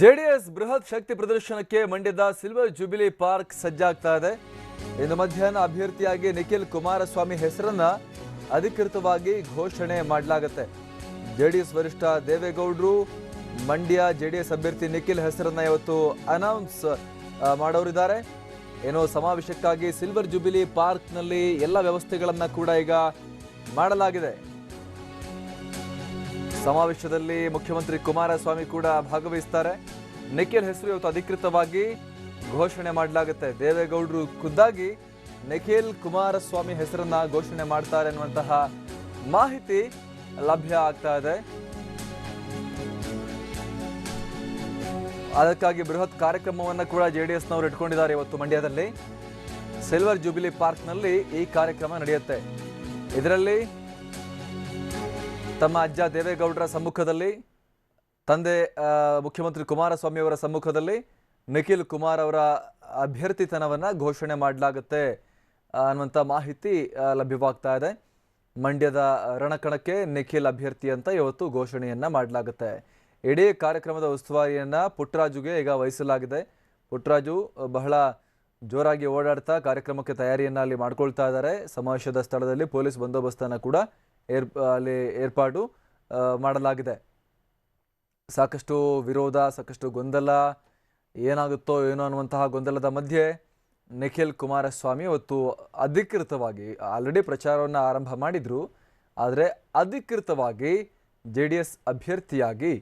JDS ಬೃಹತ್ ಶಕ್ತಿ ಪ್ರದರ್ಶನಕ್ಕೆ ಮಂಡ್ಯದ ಸಿಲ್ವರ್ ಜುಬಿಲಿ ಪಾರ್ಕ್ ಸಜ್ಜಾಗ್ತಾ ಇದೆ. ಇನ್ನು ಮಧ್ಯಾಹ್ನ ಅಭ್ಯರ್ಥಿಯಾಗಿ ನಿಖಿಲ್ ಕುಮಾರಸ್ವಾಮಿ ಹೆಸರನ್ನ ಅಧಿಕೃತವಾಗಿ ಘೋಷಣೆ ಮಾಡಲಾಗುತ್ತೆ. ಜೆಡಿಎಸ್ ವರಿಷ್ಠ ದೇವೇಗೌಡರು, ಮಂಡ್ಯ ಜೆಡಿಎಸ್ ಅಭ್ಯರ್ಥಿ ನಿಖಿಲ್ ಹೆಸರನ್ನ ಇವತ್ತು ಅನೌನ್ಸ್ ಮಾಡೋರಿದ್ದಾರೆ. ಏನೋ ಸಮಾವೇಶಕ್ಕಾಗಿ ಸಿಲ್ವರ್ ಜುಬಿಲಿ ಪಾರ್ಕ್ನಲ್ಲಿ ಎಲ್ಲ ವ್ಯವಸ್ಥೆಗಳನ್ನ ಕೂಡ ಈಗ ಮಾಡಲಾಗಿದೆ. ಸಮಾವೇಶದಲ್ಲಿ ಮುಖ್ಯಮಂತ್ರಿ ಕುಮಾರಸ್ವಾಮಿ ಕೂಡ ಭಾಗವಹಿಸ್ತಾರೆ. ನಿಖಿಲ್ ಹೆಸರು ಇವತ್ತು ಅಧಿಕೃತವಾಗಿ ಘೋಷಣೆ ಮಾಡಲಾಗುತ್ತೆ. ದೇವೇಗೌಡರು ಖುದ್ದಾಗಿ ನಿಖಿಲ್ ಕುಮಾರಸ್ವಾಮಿ ಹೆಸರನ್ನ ಘೋಷಣೆ ಮಾಡ್ತಾರೆ ಅನ್ನುವಂತಹ ಮಾಹಿತಿ ಲಭ್ಯ ಆಗ್ತಾ ಇದೆ. ಅದಕ್ಕಾಗಿ ಬೃಹತ್ ಕಾರ್ಯಕ್ರಮವನ್ನು ಕೂಡ ಜೆ ಡಿ ಎಸ್ನವರು ಇಟ್ಕೊಂಡಿದ್ದಾರೆ ಇವತ್ತು ಮಂಡ್ಯದಲ್ಲಿ. ಸಿಲ್ವರ್ ಜುಬಿಲಿ ಪಾರ್ಕ್ನಲ್ಲಿ ಈ ಕಾರ್ಯಕ್ರಮ ನಡೆಯುತ್ತೆ. ಇದರಲ್ಲಿ ತಮ್ಮ ಅಜ್ಜ ದೇವೇಗೌಡರ ಸಮ್ಮುಖದಲ್ಲಿ, ತಂದೆ ಮುಖ್ಯಮಂತ್ರಿ ಕುಮಾರಸ್ವಾಮಿ ಅವರ ಸಮ್ಮುಖದಲ್ಲಿ ನಿಖಿಲ್ ಕುಮಾರ್ ಅವರ ಅಭ್ಯರ್ಥಿತನವನ್ನು ಘೋಷಣೆ ಮಾಡಲಾಗುತ್ತೆ ಅನ್ನುವಂಥ ಮಾಹಿತಿ ಲಭ್ಯವಾಗ್ತಾ ಇದೆ. ಮಂಡ್ಯದ ರಣಕಣಕ್ಕೆ ನಿಖಿಲ್ ಅಭ್ಯರ್ಥಿ ಅಂತ ಇವತ್ತು ಘೋಷಣೆಯನ್ನ ಮಾಡಲಾಗುತ್ತೆ. ಇಡೀ ಕಾರ್ಯಕ್ರಮದ ಉಸ್ತುವಾರಿಯನ್ನು ಪುಟ್ಟರಾಜುಗೆ ಈಗ ವಹಿಸಲಾಗಿದೆ. ಪುಟ್ಟರಾಜು ಬಹಳ ಜೋರಾಗಿ ಓಡಾಡ್ತಾ ಕಾರ್ಯಕ್ರಮಕ್ಕೆ ತಯಾರಿಯನ್ನ ಅಲ್ಲಿ ಮಾಡ್ಕೊಳ್ತಾ ಇದ್ದಾರೆ. ಸಮಾವೇಶದ ಸ್ಥಳದಲ್ಲಿ ಪೊಲೀಸ್ ಬಂದೋಬಸ್ತನ್ನು ಕೂಡ ಏರ್, ಅಲ್ಲಿ ಏರ್ಪಾಡು ಮಾಡಲಾಗಿದೆ. ಸಾಕಷ್ಟು ವಿರೋಧ, ಸಾಕಷ್ಟು ಗೊಂದಲ, ಏನಾಗುತ್ತೋ ಏನೋ ಅನ್ನುವಂತಹ ಗೊಂದಲದ ಮಧ್ಯೆ ನಿಖಿಲ್ ಕುಮಾರಸ್ವಾಮಿ ಇವತ್ತು ಅಧಿಕೃತವಾಗಿ ಆಲ್ರೆಡಿ ಪ್ರಚಾರವನ್ನು ಆರಂಭ ಮಾಡಿದ್ರು, ಆದರೆ ಅಧಿಕೃತವಾಗಿ ಜೆ ಡಿ ಎಸ್ ಅಭ್ಯರ್ಥಿಯಾಗಿ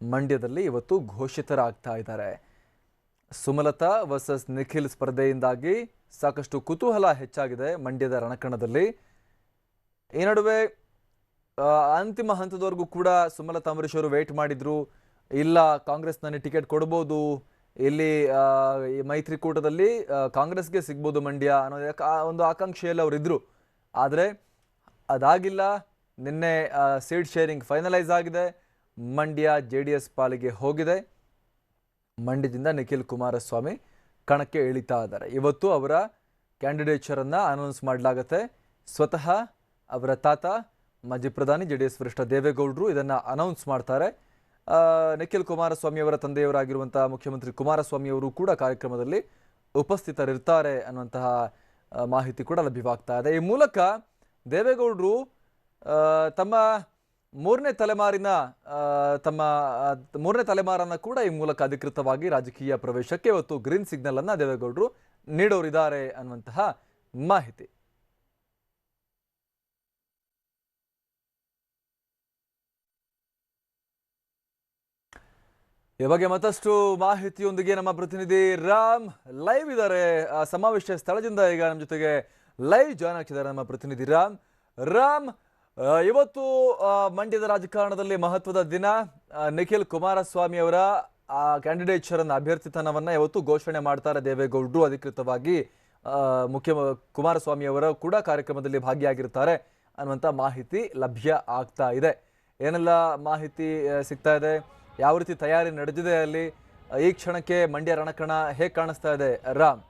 ಮಂಡ್ಯದಲ್ಲಿ ಇವತ್ತು ಘೋಷಿತರಾಗ್ತಾ ಇದ್ದಾರೆ. ಸುಮಲತಾ ವರ್ಸಸ್ ನಿಖಿಲ್ ಸ್ಪರ್ಧೆಯಿಂದಾಗಿ ಸಾಕಷ್ಟು ಕುತೂಹಲ ಹೆಚ್ಚಾಗಿದೆ ಮಂಡ್ಯದ ರಣಕಣದಲ್ಲಿ. ಈ ನಡುವೆ ಅಂತಿಮ ಹಂತದವರೆಗೂ ಕೂಡ ಸುಮಲತಾ ಅಂಬರೀಶ್ ಅವರು ವೇಟ್ ಮಾಡಿದ್ರು. ಇಲ್ಲ ಕಾಂಗ್ರೆಸ್ ನನಗೆ ಟಿಕೆಟ್ ಕೊಡ್ಬೋದು. ಇಲ್ಲಿ ಮೈತ್ರಿಕೂಟದಲ್ಲಿ ಕಾಂಗ್ರೆಸ್ಗೆ ಸಿಗ್ಬೋದು ಮಂಡ್ಯ ಅನ್ನೋ ಒಂದು ಆಕಾಂಕ್ಷೆಯಲ್ಲಿ ಅವರು ಇದ್ರು. ಆದರೆ, ಅದಾಗಿಲ್ಲ. ನಿನ್ನೆ ಸೀಟ್ ಶೇರಿಂಗ್ ಫೈನಲೈಸ್ ಆಗಿದೆ. ಮಂಡ್ಯ ಜೆ ಡಿ ಎಸ್ ಪಾಲಿಗೆ ಹೋಗಿದೆ. ಮಂಡ್ಯದಿಂದ ನಿಖಿಲ್ ಕುಮಾರಸ್ವಾಮಿ ಕಣಕ್ಕೆ ಇಳಿತಾ ಇದ್ದಾರೆ. ಇವತ್ತು ಅವರ ಕ್ಯಾಂಡಿಡೇಚರನ್ನು ಅನೌನ್ಸ್ ಮಾಡಲಾಗತ್ತೆ. ಸ್ವತಃ ಅವರ ತಾತ ಮಾಜಿ ಪ್ರಧಾನಿ ಜೆ ಡಿ ವರಿಷ್ಠ ದೇವೇಗೌಡರು ಇದನ್ನು ಅನೌನ್ಸ್ ಮಾಡ್ತಾರೆ. ನಿಖಿಲ್ ಕುಮಾರಸ್ವಾಮಿ ಅವರ ತಂದೆಯವರಾಗಿರುವಂತಹ ಮುಖ್ಯಮಂತ್ರಿ ಕುಮಾರಸ್ವಾಮಿ ಅವರು ಕೂಡ ಕಾರ್ಯಕ್ರಮದಲ್ಲಿ ಉಪಸ್ಥಿತರಿರ್ತಾರೆ ಅನ್ನುವಂತಹ ಮಾಹಿತಿ ಕೂಡ ಲಭ್ಯವಾಗ್ತಾ ಇದೆ. ಈ ಮೂಲಕ ದೇವೇಗೌಡರು ತಮ್ಮ ಮೂರನೇ ತಲೆಮಾರಿನ ತಮ್ಮ ಮೂರನೇ ತಲೆಮಾರನ್ನ ಕೂಡ ಈ ಮೂಲಕ ಅಧಿಕೃತವಾಗಿ ರಾಜಕೀಯ ಪ್ರವೇಶಕ್ಕೆ ಇವತ್ತು ಗ್ರೀನ್ ಸಿಗ್ನಲ್ ಅನ್ನು ದೇವೇಗೌಡರು ನೀಡೋರಿದ್ದಾರೆ ಅನ್ನುವಂತಹ ಮಾಹಿತಿ. ಈ ಬಗ್ಗೆ ಮತ್ತಷ್ಟು ಮಾಹಿತಿಯೊಂದಿಗೆ ನಮ್ಮ ಪ್ರತಿನಿಧಿ ರಾಮ್ ಲೈವ್ ಇದ್ದಾರೆ. ಸಮಾವೇಶ ಸ್ಥಳದಿಂದ ಈಗ ನಮ್ಮ ಜೊತೆಗೆ ಲೈವ್ ಜಾಯ್ನ್ ಆಗ್ತಿದ್ದಾರೆ ನಮ್ಮ ಪ್ರತಿನಿಧಿ ರಾಮ್. ರಾಮ್ ಇವತ್ತು ಮಂಡ್ಯದ ರಾಜಕಾರಣದಲ್ಲಿ ಮಹತ್ವದ ದಿನ. ನಿಖಿಲ್ ಕುಮಾರಸ್ವಾಮಿ ಅವರ ಕ್ಯಾಂಡಿಡೇಚರ್ ಅನ್ನ ಅಭ್ಯರ್ಥಿತನವನ್ನ ಇವತ್ತು ಘೋಷಣೆ ಮಾಡ್ತಾರೆ ದೇವೇಗೌಡರು. ಅಧಿಕೃತವಾಗಿ ಮುಖ್ಯ ಕುಮಾರಸ್ವಾಮಿ ಅವರು ಕೂಡ ಕಾರ್ಯಕ್ರಮದಲ್ಲಿ ಭಾಗಿಯಾಗಿರ್ತಾರೆ ಅನ್ನುವಂಥ ಮಾಹಿತಿ ಲಭ್ಯ ಆಗ್ತಾ ಇದೆ. ಏನೆಲ್ಲ ಮಾಹಿತಿ ಸಿಗ್ತಾ ಇದೆ? ಯಾವ ರೀತಿ ತಯಾರಿ ನಡೆದಿದೆ ಅಲ್ಲಿ? ಈ ಕ್ಷಣಕ್ಕೆ ಮಂಡ್ಯ ರಣಕಣ ಹೇಗೆ ಕಾಣಿಸ್ತಾ ಇದೆ? ರಾಮ್.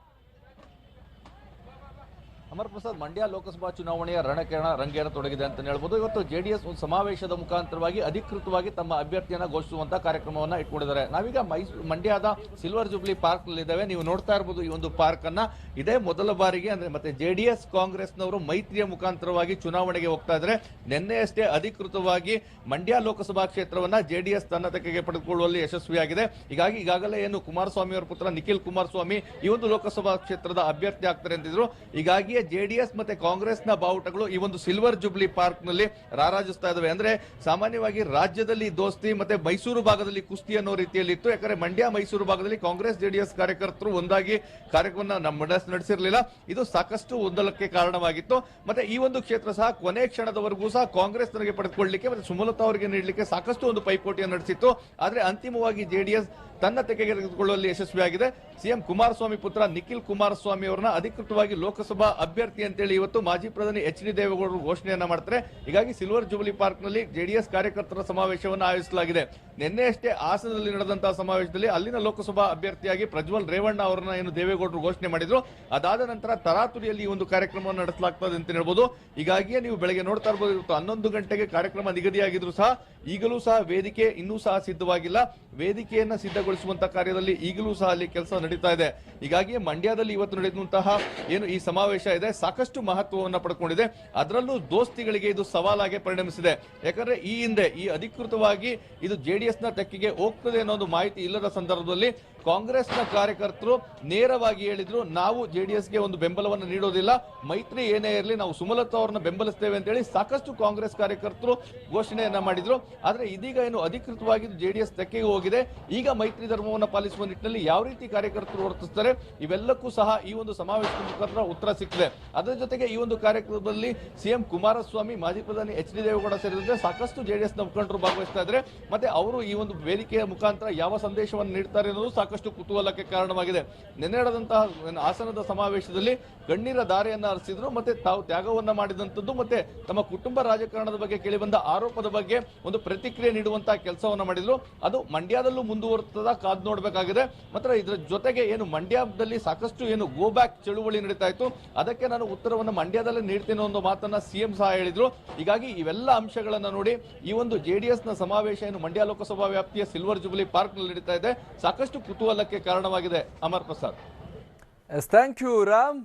ಅಮರ್ ಪ್ರಸಾದ್ ಮಂಡ್ಯ ಲೋಕಸಭಾ ಚುನಾವಣೆಯ ರಣಕರಣ ರಂಗೇರತೊಡಗಿದೆ ಅಂತ ಹೇಳ್ಬೋದು. ಇವತ್ತು ಜೆಡಿಎಸ್ ಒಂದು ಸಮಾವೇಶದ ಮುಖಾಂತರವಾಗಿ ಅಧಿಕೃತವಾಗಿ ತಮ್ಮ ಅಭ್ಯರ್ಥಿಯನ್ನ ಘೋಷಿಸುವಂತ ಕಾರ್ಯಕ್ರಮವನ್ನ ಇಟ್ಕೊಂಡಿದ್ದಾರೆ. ನಾವೀಗ ಮೈಸೂರು ಮಂಡ್ಯದ ಸಿಲ್ವರ್ ಜುಬ್ಲಿ ಪಾರ್ಕ್ ಇದ್ದೇವೆ ನೀವು ನೋಡ್ತಾ ಇರಬಹುದು ಈ ಒಂದು ಪಾರ್ಕ್ ಅನ್ನ ಇದೇ ಮೊದಲ ಬಾರಿಗೆ ಅಂದ್ರೆ ಮತ್ತೆ ಜೆಡಿಎಸ್ ಕಾಂಗ್ರೆಸ್ನವರು ಮೈತ್ರಿಯ ಮುಖಾಂತರವಾಗಿ ಚುನಾವಣೆಗೆ ಹೋಗ್ತಾ ಇದ್ದಾರೆ. ನಿನ್ನೆಯಷ್ಟೇ ಅಧಿಕೃತವಾಗಿ ಮಂಡ್ಯ ಲೋಕಸಭಾ ಕ್ಷೇತ್ರವನ್ನ ಜೆಡಿಎಸ್ ತನ್ನ ತೆಗೆಗೆ ಪಡೆದುಕೊಳ್ಳುವಲ್ಲಿ ಯಶಸ್ವಿಯಾಗಿದೆ. ಹೀಗಾಗಿ ಈಗಾಗಲೇ ಏನು ಕುಮಾರಸ್ವಾಮಿ ಅವರ ಪುತ್ರ ನಿಖಿಲ್ ಕುಮಾರಸ್ವಾಮಿ ಈ ಒಂದು ಲೋಕಸಭಾ ಕ್ಷೇತ್ರದ ಅಭ್ಯರ್ಥಿ ಆಗ್ತಾರೆ ಅಂತಿದ್ರು. ಹೀಗಾಗಿಯೇ ಜೆಡಿಎಸ್ ಮತ್ತೆ ಕಾಂಗ್ರೆಸ್ನ ಬಾವುಟಗಳು ಈ ಒಂದು ಸಿಲ್ವರ್ ಜುಬ್ಲಿ ಪಾರ್ಕ್ನಲ್ಲಿ ರಾರಾಜಿಸ್ತಾ ಇದಾವೆ. ಅಂದ್ರೆ ಸಾಮಾನ್ಯವಾಗಿ ರಾಜ್ಯದಲ್ಲಿ ದೋಸ್ತಿ ಮತ್ತೆ ಮೈಸೂರು ಭಾಗದಲ್ಲಿ ಕುಸ್ತಿ ಅನ್ನೋ ರೀತಿಯಲ್ಲಿ ಇತ್ತು. ಯಾಕಂದ್ರೆ ಮಂಡ್ಯ, ಮೈಸೂರು ಭಾಗದಲ್ಲಿ ಕಾಂಗ್ರೆಸ್, ಜೆಡಿಎಸ್ ಕಾರ್ಯಕರ್ತರು ಒಂದಾಗಿ ಕಾರ್ಯಕ್ರಮ ನಮ್ಮ ನಡೆಸಿರಲಿಲ್ಲ. ಇದು ಸಾಕಷ್ಟು ಗೊಂದಲಕ್ಕೆ ಕಾರಣವಾಗಿತ್ತು. ಮತ್ತೆ ಈ ಒಂದು ಕ್ಷೇತ್ರ ಸಹ ಕೊನೆ ಕ್ಷಣದವರೆಗೂ ಸಹ ಕಾಂಗ್ರೆಸ್ ನನಗೆ ಪಡೆದುಕೊಳ್ಳಲಿಕ್ಕೆ ಮತ್ತೆ ಸುಮಲತಾ ಅವರಿಗೆ ನೀಡಲಿಕ್ಕೆ ಸಾಕಷ್ಟು ಒಂದು ಪೈಪೋಟಿಯನ್ನು ನಡೆಸಿತ್ತು. ಆದ್ರೆ ಅಂತಿಮವಾಗಿ ಜೆಡಿಎಸ್ ತನ್ನ ತೆಗೆಗೆ ತೆಗೆದುಕೊಳ್ಳುವಲ್ಲಿ ಯಶಸ್ವಿಯಾಗಿದೆ. ಸಿಎಂ ಕುಮಾರಸ್ವಾಮಿ ಪುತ್ರ ನಿಖಿಲ್ ಕುಮಾರಸ್ವಾಮಿ ಅವರನ್ನ ಅಧಿಕೃತವಾಗಿ ಲೋಕಸಭಾ ಅಭ್ಯರ್ಥಿ ಅಂತೇಳಿ ಇವತ್ತು ಮಾಜಿ ಪ್ರಧಾನಿ ಎಚ್ ಡಿ ದೇವೇಗೌಡರು ಘೋಷಣೆಯನ್ನ ಮಾಡ್ತಾರೆ. ಹೀಗಾಗಿ ಸಿಲ್ವರ್ ಜುಬಿಲಿ ಪಾರ್ಕ್ನಲ್ಲಿ ಜೆಡಿಎಸ್ ಕಾರ್ಯಕರ್ತರ ಸಮಾವೇಶವನ್ನು ಆಯೋಜಿಸಲಾಗಿದೆ. ನಿನ್ನೆಯಷ್ಟೇ ಹಾಸನದಲ್ಲಿ ನಡೆದಂತಹ ಸಮಾವೇಶದಲ್ಲಿ ಅಲ್ಲಿನ ಲೋಕಸಭಾ ಅಭ್ಯರ್ಥಿಯಾಗಿ ಪ್ರಜ್ವಲ್ ರೇವಣ್ಣ ಅವರನ್ನ ಏನು ದೇವೇಗೌಡರು ಘೋಷಣೆ ಮಾಡಿದ್ರು. ಅದಾದ ನಂತರ ತರಾತುರಿಯಲ್ಲಿ ಈ ಒಂದು ಕಾರ್ಯಕ್ರಮವನ್ನು ನಡೆಸಲಾಗ್ತದೆ ಅಂತ ಹೇಳ್ಬೋದು. ಹೀಗಾಗಿಯೇ ನೀವು ಬೆಳಗ್ಗೆ ನೋಡ್ತಾ ಇರ್ಬೋದು, ಇವತ್ತು ಹನ್ನೊಂದು ಗಂಟೆಗೆ ಕಾರ್ಯಕ್ರಮ ನಿಗದಿಯಾಗಿದ್ರು ಸಹ ಈಗಲೂ ಸಹ ವೇದಿಕೆ ಇನ್ನೂ ಸಹ ಸಿದ್ಧವಾಗಿಲ್ಲ. ವೇದಿಕೆಯನ್ನ ಸಿದ್ಧಗೊಳಿಸುವಂತ ಕಾರ್ಯದಲ್ಲಿ ಈಗಲೂ ಸಹ ಅಲ್ಲಿ ಕೆಲಸ ನಡೀತಾ ಇದೆ. ಹೀಗಾಗಿ ಮಂಡ್ಯದಲ್ಲಿ ಇವತ್ತು ನಡೆದಂತಹ ಏನು ಈ ಸಮಾವೇಶ ಇದೆ, ಸಾಕಷ್ಟು ಮಹತ್ವವನ್ನು ಪಡ್ಕೊಂಡಿದೆ. ಅದರಲ್ಲೂ ದೋಸ್ತಿಗಳಿಗೆ ಇದು ಸವಾಲಾಗಿ ಪರಿಣಮಿಸಿದೆ. ಯಾಕಂದ್ರೆ ಈ ಹಿಂದೆ ಈ ಅಧಿಕೃತವಾಗಿ ಇದು ಜೆಡಿಎಸ್ ನ ತೆಕ್ಕಿಗೆ ಹೋಗ್ತದೆ ಅನ್ನೋ ಒಂದು ಮಾಹಿತಿ ಇಲ್ಲದ ಸಂದರ್ಭದಲ್ಲಿ ಕಾಂಗ್ರೆಸ್ನ ಕಾರ್ಯಕರ್ತರು ನೇರವಾಗಿ ಹೇಳಿದ್ರು, ನಾವು ಜೆಡಿಎಸ್ಗೆ ಒಂದು ಬೆಂಬಲವನ್ನು ನೀಡೋದಿಲ್ಲ. ಮೈತ್ರಿ ಏನೇ ಇರಲಿ, ನಾವು ಸುಮಲತಾ ಅವರನ್ನ ಬೆಂಬಲಿಸ್ತೇವೆ ಅಂತ ಹೇಳಿ ಸಾಕಷ್ಟು ಕಾಂಗ್ರೆಸ್ ಕಾರ್ಯಕರ್ತರು ಘೋಷಣೆಯನ್ನ ಮಾಡಿದ್ರು. ಆದರೆ ಇದೀಗ ಏನು ಅಧಿಕೃತವಾಗಿ ಜೆಡಿಎಸ್ ತೆಕ್ಕೆಗೆ ಹೋಗಿದೆ. ಈಗ ಮೈತ್ರಿ ಧರ್ಮವನ್ನು ಪಾಲಿಸುವ ನಿಟ್ಟಿನಲ್ಲಿ ಯಾವ ರೀತಿ ಕಾರ್ಯಕರ್ತರು ವರ್ತಿಸ್ತಾರೆ ಇವೆಲ್ಲಕ್ಕೂ ಸಹ ಈ ಒಂದು ಸಮಾವೇಶದ ಮುಖಾಂತರ ಉತ್ತರ ಸಿಕ್ಕಿದೆ. ಅದರ ಜೊತೆಗೆ ಈ ಒಂದು ಕಾರ್ಯಕ್ರಮದಲ್ಲಿ ಸಿಎಂ ಕುಮಾರಸ್ವಾಮಿ, ಮಾಜಿ ಪ್ರಧಾನಿ ಎಚ್ ಡಿ ದೇವೇಗೌಡ ಸೇರಿದಂತೆ ಸಾಕಷ್ಟು ಜೆಡಿಎಸ್ನ ಮುಖಂಡರು ಭಾಗವಹಿಸ್ತಾ ಇದ್ದಾರೆ. ಮತ್ತೆ ಅವರು ಈ ಒಂದು ವೇದಿಕೆಯ ಮುಖಾಂತರ ಯಾವ ಸಂದೇಶವನ್ನು ನೀಡ್ತಾರೆ ಅನ್ನೋದು ಸಾಕಷ್ಟು ಕುತೂಹಲಕ್ಕೆ ಕಾರಣವಾಗಿದೆ. ನಿನ್ನೆ ನಡೆದಂತಹ ಆಸನದ ಸಮಾವೇಶದಲ್ಲಿ ಕಣ್ಣೀರ ದಾರಿಯನ್ನು ಹರಿಸಿದ್ರು ಮತ್ತೆ ತಾವು ತ್ಯಾಗವನ್ನ ಮಾಡಿದಂಥದ್ದು, ಮತ್ತೆ ತಮ್ಮ ಕುಟುಂಬ ರಾಜಕಾರಣದ ಬಗ್ಗೆ ಕೇಳಿಬಂದ ಆರೋಪದ ಬಗ್ಗೆ ಒಂದು ಪ್ರತಿಕ್ರಿಯೆ ನೀಡುವಂತಹ ಕೆಲಸವನ್ನ ಮಾಡಿದ್ರು. ಅದು ಮಂಡ್ಯದಲ್ಲೂ ಮುಂದುವರ್ತದ ಕಾದ್ ನೋಡಬೇಕಾಗಿದೆ. ಮಾತ್ರ ಇದರ ಜೊತೆಗೆ ಏನು ಮಂಡ್ಯದಲ್ಲಿ ಸಾಕಷ್ಟು ಏನು ಗೋ ಬ್ಯಾಕ್ ಚಳುವಳಿ ನಡೀತಾ ಇತ್ತು. ಅದಕ್ಕೆ ನಾನು ಉತ್ತರವನ್ನು ಮಂಡ್ಯದಲ್ಲೇ ನೀಡ್ತೇನೆ ಒಂದು ಮಾತನ್ನ ಸಿಎಂ ಸಹ ಹೇಳಿದ್ರು. ಹೀಗಾಗಿ ಇವೆಲ್ಲ ಅಂಶಗಳನ್ನ ನೋಡಿ ಈ ಒಂದು ಜೆಡಿಎಸ್ನ ಸಮಾವೇಶ ಏನು ಮಂಡ್ಯ ಲೋಕಸಭಾ ವ್ಯಾಪ್ತಿಯ ಸಿಲ್ವರ್ ಜುಬ್ಲಿ ಪಾರ್ಕ್ನಲ್ಲಿ ನಡೀತಾ ಇದೆ. ಸಾಕಷ್ಟು ಕುತೂಹಲಕ್ಕೆ ಕಾರಣವಾಗಿದೆ Amar Prasad. Thank you Ram